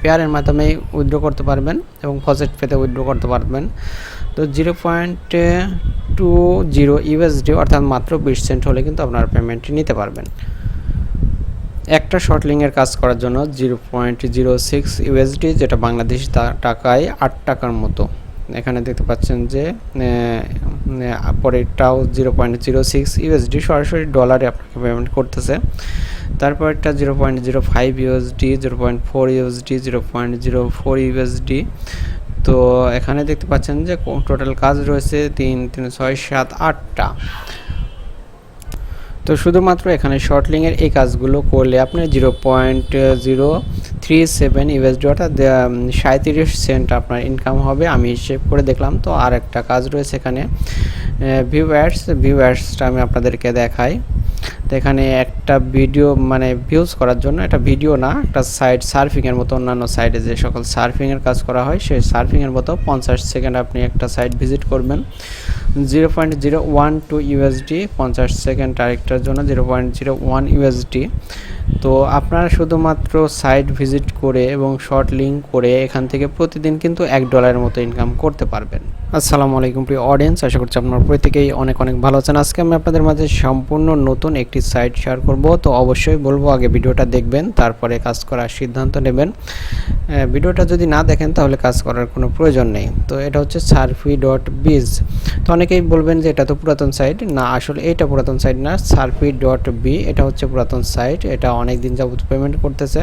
পেয়ারের মাধ্যমে উইথড্র করতে পারবেন এবং ফসেট পেতে উইথড্র করতে পারবেন। তো zero point two zero USD অর্থাৎ মাত্র বিশ সেন্ট হলে কিন্তু আপনার পেমেন্টটি নিতে পারবেন। একটা শর্ট লিঙ্কের কাজ করার জন্য zero point zero six USD যেটা বাংলাদেশ টাকায় আট টাকার মতো। এখানে দেখতে পাচ্ছেন যে পরেরটাও zero point zero six USD সরাসরি ডলারে আপনাকে পেমেন্ট করতেছে। তারপরটা zero point zero five USD, zero point four USD, zero point zero four USD. তো এখানে দেখতে পাচ্ছেন যে টোটাল কাজ রয়েছে তিন তিন, ছয়, সাত, আটটা। তো শুধুমাত্র এখানে শর্টলিংয়ের এই কাজগুলো করলে আপনি zero point, zero three seven USD অর্থাৎ সাঁত্রিশ সেন্ট আপনার ইনকাম হবে, আমি হিসেব করে দেখলাম। তো আর একটা কাজ রয়েছে এখানে। ভিউ অ্যাডস ভিউ আমি আপনাদেরকে দেখাই। তো এখানে একটা ভিডিও মানে ভিউজ করার জন্য একটা ভিডিও না, একটা সাইট সার্ফিংয়ের মতো, অন্যান্য সাইটে যে সকল সার্ফিংয়ের কাজ করা হয়, সেই সার্ফিংয়ের মতো পঞ্চাশ সেকেন্ড আপনি একটা সাইট ভিজিট করবেন। Zero point zero one two USD পঞ্চাশ সেকেন্ড আরেকটার জন্য zero point zero one USD তো আপনারা শুধুমাত্র সাইট ভিজিট করে এবং শর্ট লিঙ্ক করে এখান থেকে প্রতিদিন কিন্তু এক ডলারের মতো ইনকাম করতে পারবেন। আসসালামু আলাইকুম প্রিয় অডিয়েন্স আশা করছি আপনারা প্রত্যেকেই অনেক অনেক ভালো আছেন। আজকে আমি আপনাদের মাঝে সম্পূর্ণ নতুন একটি সাইট শেয়ার করব। তো অবশ্যই বলব, আগে ভিডিওটা দেখবেন, তারপরে কাজ করার সিদ্ধান্ত নেবেন। ভিডিওটা যদি না দেখেন, তাহলে কাজ করার কোনো প্রয়োজন নেই। তো এটা হচ্ছে সার্ফি ডট বিজ তো অনেকেই বলবেন যে এটা তো পুরাতন সাইট না, আসলে এটা পুরাতন সাইট না সার্ফি ডট বি এটা হচ্ছে পুরাতন সাইট এটা অনেক দিন যাবত পেমেন্ট করতেছে।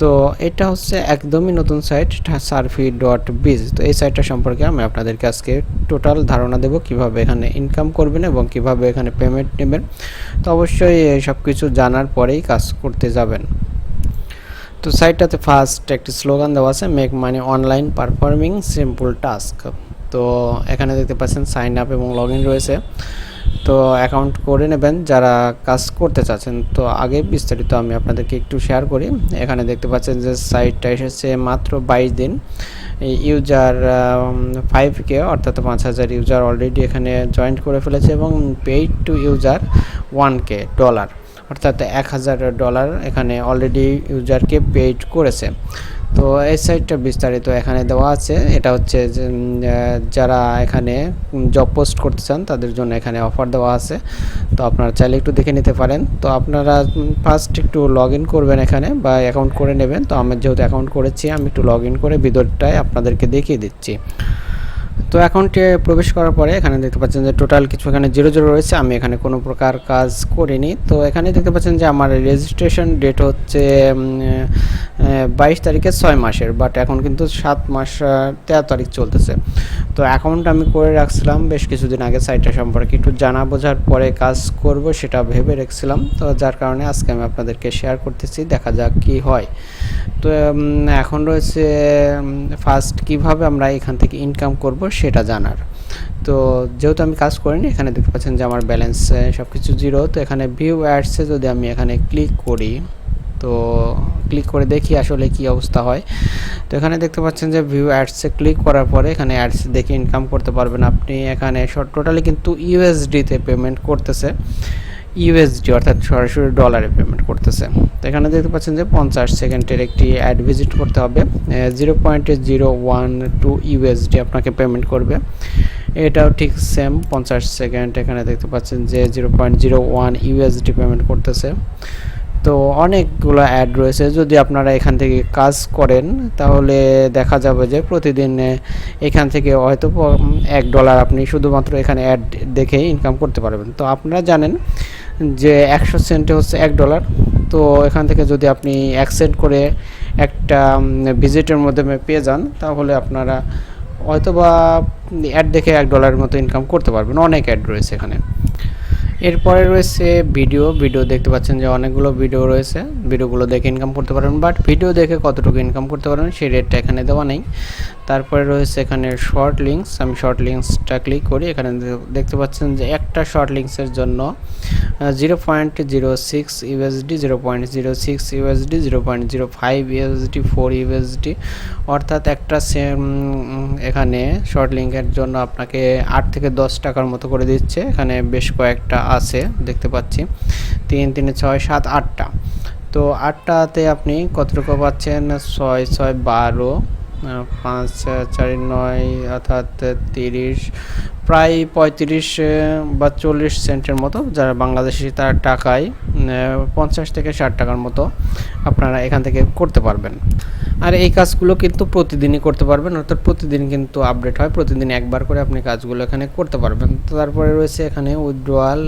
তো এটা হচ্ছে একদমই নতুন সাইট সার্ফি ডট বিজ তো এই সাইটটা সম্পর্কে আমি আপনাদেরকে আজকে টোটাল ধারণা দেব কীভাবে এখানে ইনকাম করবেন এবং কীভাবে এখানে পেমেন্ট নেবেন। তো অবশ্যই সব কিছু জানার পরেই কাজ করতে যাবেন। তো সাইটটাতে ফার্স্ট একটি স্লোগান দেওয়া আছে make money online performing simple task তো এখানে দেখতে পাচ্ছেন সাইন আপ এবং লগ ইন রয়েছে। তো অ্যাকাউন্ট করে নেবেন, যারা কাজ করতে চাচ্ছেন, তো আগে বিস্তারিত আমি আপনাদেরকে একটু শেয়ার করি। এখানে দেখতে পাচ্ছেন যে সাইটটা এসেছে মাত্র বাইশ দিন। ইউজার ফাইভ কে অর্থাৎ পাঁচ হাজার ইউজার অলরেডি এখানে জয়েন্ট করে ফেলেছে এবং paid to user one K dollar অর্থাৎ এক হাজার ডলার এখানে অলরেডি ইউজারকে পেইড করেছে। তো এই সাইটটা বিস্তারিত এখানে দেওয়া আছে। এটা হচ্ছে যারা এখানে জব পোস্ট করতে চান, তাদের জন্য এখানে অফার দেওয়া আছে। তো আপনারা চাইলে একটু দেখে নিতে পারেন। তো আপনারা ফার্স্ট একটু লগ ইন করবেন এখানে বা অ্যাকাউন্ট করে নেবেন। তো আমি যেহেতু অ্যাকাউন্ট করেছি, আমি একটু লগ ইন করে ভিতরটায় আপনাদেরকে দেখিয়ে দিচ্ছি। তো অ্যাকাউন্টে প্রবেশ করার পরে এখানে দেখতে পাচ্ছেন যে টোটাল কিছু এখানে জিরো জিরো রয়েছে। আমি এখানে কোনো প্রকার কাজ করিনি। তো এখানে দেখতে পাচ্ছেন যে আমার রেজিস্ট্রেশন ডেট হচ্ছে বাইশ তারিখে ছয় মাসের বাট এখন কিন্তু সাত মাস তেরো তারিখ চলতেছে। তো অ্যাকাউন্ট আমি করে রাখছিলাম। বেশ কিছুদিন আগে সাইটটা সম্পর্কে একটু জানা বোঝার পরে কাজ করব সেটা ভেবে রেখেছিলাম। তো যার কারণে আজকে আমি আপনাদেরকে শেয়ার করতেছি, দেখা যাক কি হয়। তো এখন রয়েছে ফার্স্ট কীভাবে আমরা এখান থেকে ইনকাম করব সেটা জানার। তো যেহেতু আমি কাজ করিনি, এখানে দেখতে পাচ্ছেন যে আমার ব্যালেন্স সব কিছু জিরো তো এখানে ভিউ অ্যাডসে যদি আমি এখানে ক্লিক করি, তো ক্লিক করে দেখি আসলে কি অবস্থা হয়। তো এখানে দেখতে পাচ্ছেন যে ভিউ অ্যাডসে ক্লিক করার পরে এখানে অ্যাডস দেখে ইনকাম করতে পারবেন আপনি। এখানে টোটালি কিন্তু ইউএসডিতে পেমেন্ট করতেছে। ইউএসডি অর্থাৎ সরাসরি ডলারে পেমেন্ট করতেছে। তো এখানে দেখতে পাচ্ছেন যে পঞ্চাশ সেকেন্ডের একটি অ্যাড ভিজিট করতে হবে। Zero point zero one two USD আপনাকে পেমেন্ট করবে। এটাও ঠিক সেম পঞ্চাশ সেকেন্ড। এখানে দেখতে পাচ্ছেন যে zero point zero one USD payment করতেছে। তো অনেকগুলো অ্যাড রয়েছে। যদি আপনারা এখান থেকে কাজ করেন, তাহলে দেখা যাবে যে প্রতিদিন এখান থেকে হয়তো এক ডলার আপনি শুধুমাত্র এখানে অ্যাড দেখেই ইনকাম করতে পারবেন। তো আপনারা জানেন যে একশো সেন্টে হচ্ছে এক ডলার তো এখান থেকে যদি আপনি এক সেন্ট করে একটা ভিজিটের মাধ্যমে পেয়ে যান, তাহলে আপনারা হয়তো বা অ্যাড দেখে এক ডলারের মতো ইনকাম করতে পারবেন। অনেক অ্যাড রয়েছে এখানে। এরপরে রয়েছে ভিডিও। ভিডিও দেখতে পাচ্ছেন যে অনেকগুলো ভিডিও রয়েছে। ভিডিওগুলো দেখে ইনকাম করতে পারবেন বাট ভিডিও দেখে কতটুকু ইনকাম করতে পারবেন সেই রেটটা এখানে দেওয়া নেই। তারপরে রয়েছে এখানে শর্ট লিঙ্কস আমি শর্ট লিঙ্কসটা ক্লিক করি। এখানে দেখতে পাচ্ছেন যে একটা শর্ট লিঙ্কসের জন্য zero point zero six USD zero point zero six USD zero point zero five USD four USD অর্থাৎ একটা সেম এখানে শর্ট লিঙ্কের জন্য আপনাকে আট থেকে দশ টাকার মতো করে দিচ্ছে। এখানে বেশ কয়েকটা আছে, দেখতে পাচ্ছি। তিন, তিনে, ছয়, সাত, আটটা। তো আটটাতে আপনি কতটুকু পাচ্ছেন? ছয় ছয়, বারো। পাঁচ, চারি, নয় অর্থাৎ তিরিশ, প্রায় পঁয়ত্রিশ বা চল্লিশ সেন্টের মতো যারা বাংলাদেশি তার টাকায় পঞ্চাশ থেকে ষাট টাকার মতো আপনারা এখান থেকে করতে পারবেন। আর এই কাজগুলো কিন্তু প্রতিদিনই করতে পারবেন, অর্থাৎ প্রতিদিন কিন্তু আপডেট হয়, প্রতিদিন একবার করে আপনি কাজগুলো এখানে করতে পারবেন। তারপরে রয়েছে এখানে withdrawal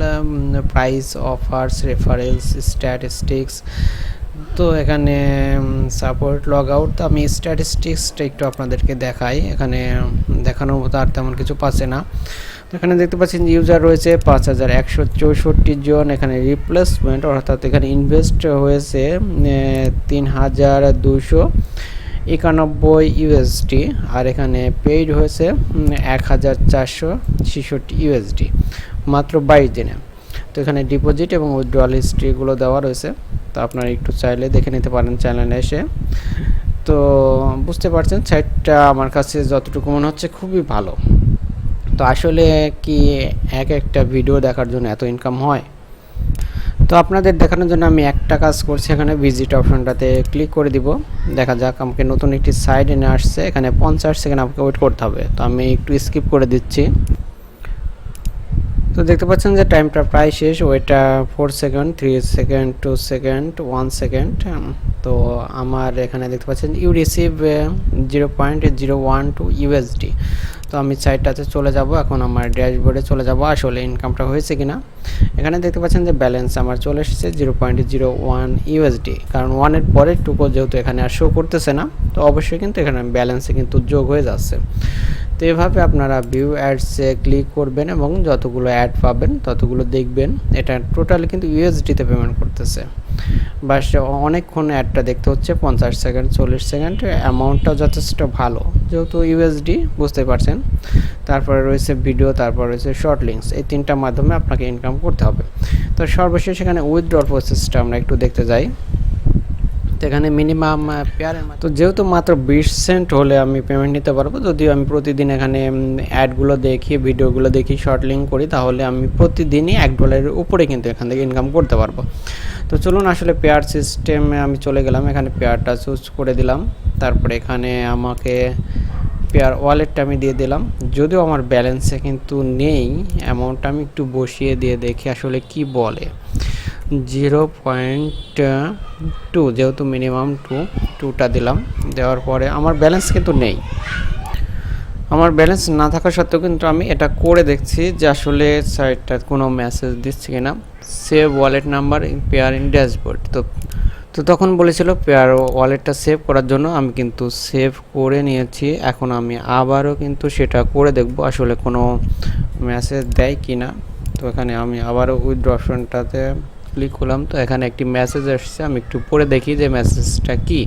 price offers reference statistics তো এখানে সাপোর্ট লগ আউট তো আমি স্ট্যাটিস্টিক্সটা একটু আপনাদেরকে দেখাই। এখানে দেখানোর মতো আর তেমন কিছু পাচ্ছে না। এখানে দেখতে পাচ্ছেন ইউজার রয়েছে পাঁচ হাজার একশো চৌষট্টি জন। এখানে রিপ্লেসমেন্ট অর্থাৎ এখানে ইনভেস্ট হয়েছে তিন হাজার দুশো একানব্বই ইউএসডি আর এখানে পেইড হয়েছে এক হাজার চারশো ছেষট্টি ইউএসডি মাত্র বাইশ দিনে। তো এখানে ডিপোজিট এবং উইথড্রয়াল হিস্ট্রিগুলো দেওয়া রয়েছে। তো আপনারা একটু চাইলে দেখে নিতে পারেন চ্যানেলে এসে। তো বুঝতে পারছেন, সাইটটা আমার কাছে যতটুকু মনে হচ্ছে খুবই ভালো। তো আসলে কি এক একটা ভিডিও দেখার জন্য এত ইনকাম হয়? তো আপনাদের দেখানোর জন্য আমি একটা কাজ করছি, এখানে ভিজিট অপশনটাতে ক্লিক করে দিব। দেখা যাক আমাকে নতুন একটি সাইড এনে আসছে, এখানে পঞ্চাশ সেকেন্ড আমাকে ওয়েট করতে হবে। তো আমি একটু স্কিপ করে দিচ্ছি। তো দেখতে পাচ্ছেন যে টাইমটা প্রায় শেষ, ওইটা four second three second two second one second তো আমার এখানে দেখতে পাচ্ছেন you receive zero point zero one two USD তো আমি সাইটটাতে চলে যাব, এখন আমার ড্যাশবোর্ডে চলে যাব, আসলে ইনকামটা হয়েছে কিনা। এখানে দেখতে পাচ্ছেন যে ব্যালেন্স আমার চলে এসেছে zero point zero one USD কারণ ওয়ানের পরের টুকু যেহেতু এখানে আর শো করতেছে না, তো অবশ্যই কিন্তু এখানে ব্যালেন্সে কিন্তু যোগ হয়ে যাচ্ছে। তো এভাবে আপনারা ভিউ অ্যাডসে ক্লিক করবেন এবং যতগুলো অ্যাড পাবেন ততগুলো দেখবেন। এটা টোটালি কিন্তু ইউএসডিতে পেমেন্ট করতেছে। বাস, অনেকক্ষণ অ্যাডটা দেখতে হচ্ছে, পঞ্চাশ সেকেন্ড চল্লিশ সেকেন্ড অ্যামাউন্টটা যথেষ্ট ভালো। যেহেতু ইউএসডি বুঝতে পারছেন। তারপরে রয়েছে ভিডিও তারপর রয়েছে শর্ট লিঙ্কস এই তিনটার মাধ্যমে আপনাকে ইনকাম করতে হবে। তো সর্বশেষ এখানে উইথড্রল প্রসেসটা আমরা একটু দেখতে যাই। তো এখানে মিনিমাম পেয়ারের তো যেহেতু মাত্র বিশ সেন্ট হলে আমি পেমেন্ট নিতে পারব, যদিও আমি প্রতিদিন এখানে অ্যাডগুলো দেখি ভিডিওগুলো দেখি শর্ট লিঙ্ক করি, তাহলে আমি প্রতিদিনই এক ডলারের উপরে কিন্তু এখান থেকে ইনকাম করতে পারব। তো চলুন আসলে পেয়ার সিস্টেমে আমি চলে গেলাম, এখানে পেয়ারটা চুজ করে দিলাম। তারপরে এখানে আমাকে পেয়ার ওয়ালেটটা আমি দিয়ে দিলাম। যদিও আমার ব্যালেন্সে কিন্তু নেই অ্যামাউন্টটা আমি একটু বসিয়ে দিয়ে দেখি আসলে কি বলে। জিরো পয়েন্ট টু, যেহেতু মিনিমাম টু, টুটা দিলাম। দেওয়ার পরে আমার ব্যালেন্স কিন্তু নেই। আমার ব্যালেন্স না থাকা সত্ত্বেও কিন্তু আমি এটা করে দেখছি যে আসলে সাইটটা কোনো মেসেজ দিচ্ছে কিনা। Save wallet number pair in dashboard তো তো তখন বলেছিল পেয়ার ওয়ালেটটা সেভ করার জন্য আমি কিন্তু সেভ করে নিয়েছি। এখন আমি আবারও কিন্তু সেটা করে দেখব আসলে কোনো মেসেজ দেয় কি না তো এখানে আমি আবারও উইথড্র অপশনটাতে ক্লিক করলাম তো এখানে একটি মেসেজ আসছে আমি একটু পরে দেখি যে মেসেজটা কি।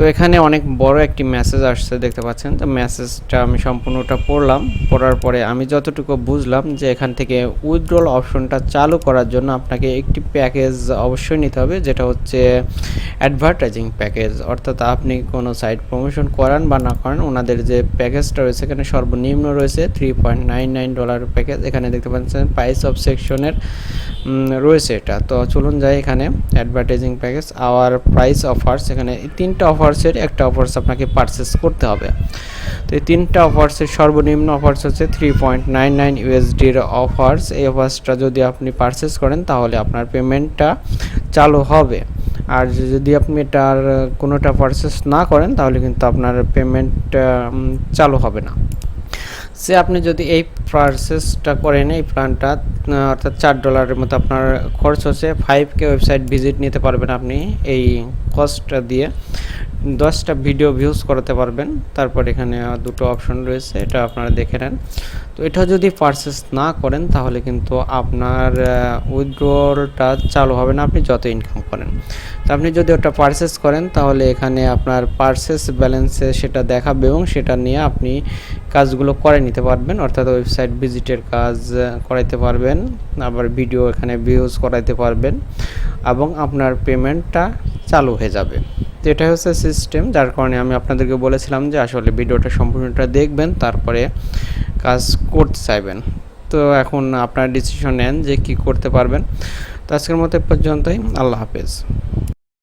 তো এখানে অনেক বড় একটি মেসেজ আসছে, দেখতে পাচ্ছেন? তো মেসেজটা আমি সম্পূর্ণটা পড়লাম। পড়ার পরে আমি যতটুকু বুঝলাম যে এখান থেকে উইথড্রল অপশনটা চালু করার জন্য আপনাকে একটি প্যাকেজ অবশ্যই নিতে হবে, যেটা হচ্ছে অ্যাডভার্টাইজিং প্যাকেজ অর্থাৎ আপনি কোনো সাইট প্রমোশন করান বা না করেন, ওনাদের যে প্যাকেজটা রয়েছে, এখানে সর্বনিম্ন রয়েছে three point nine nine dollar package এখানে দেখতে পাচ্ছেন প্রাইস অফ সেকশনের রয়েছে এটা। তো চলুন যাই এখানে advertising package our price offers এখানে তিনটা অফার্সের একটা অফার্স আপনাকে পারচেস করতে হবে। তো এই তিনটা অফার্সের সর্বনিম্ন অফার্স হচ্ছে থ্রি পয়েন্ট নাইন নাইন ইউএসডির অফার্স এই অফার্সটা যদি আপনি পারচেস করেন, তাহলে আপনার পেমেন্টটা চালু হবে। আর যদি আপনি এটার কোনোটা পারচেস না করেন, তাহলে কিন্তু আপনার পেমেন্ট চালু হবে না। সে আপনি যদি এই পারচেসটা করেন, এই প্ল্যানটা অর্থাৎ চার ডলারের মতো আপনার খরচ হচ্ছে ফাইভ কে ওয়েবসাইট ভিজিট নিতে পারবেন আপনি এই কস্টটা দিয়ে। দশটা ভিডিও ভিউজ করাতে পারবেন। তারপর এখানে দুটো অপশন রয়েছে, এটা আপনারা দেখে নেন। তো এটা যদি পারচেস না করেন, তাহলে কিন্তু আপনার উইথড্রলটা চালু হবে না, আপনি যত ইনকাম করেন। তো আপনি যদি ওটা পারচেস করেন, তাহলে এখানে আপনার পারচেস ব্যালেন্সে সেটা দেখাবে এবং সেটা নিয়ে আপনি কাজগুলো করে নিতে পারবেন। অর্থাৎ ওয়েবসাইট ভিজিটের কাজ করাইতে পারবেন, আবার ভিডিও এখানে ভিউজ করাইতে পারবেন এবং আপনার পেমেন্টটা চালু হয়ে যাবে। তো এটা হচ্ছে সিস্টেম যার কারণে আমি আপনাদেরকে বলেছিলাম যে আসলে ভিডিওটা সম্পূর্ণটা দেখবেন, তারপরে কাজ করতে চাইবেন। তো এখন আপনার ডিসিশন নেন যে কি করতে পারবেন। তো আজকের মতো পর্যন্তই। আল্লাহ হাফেজ।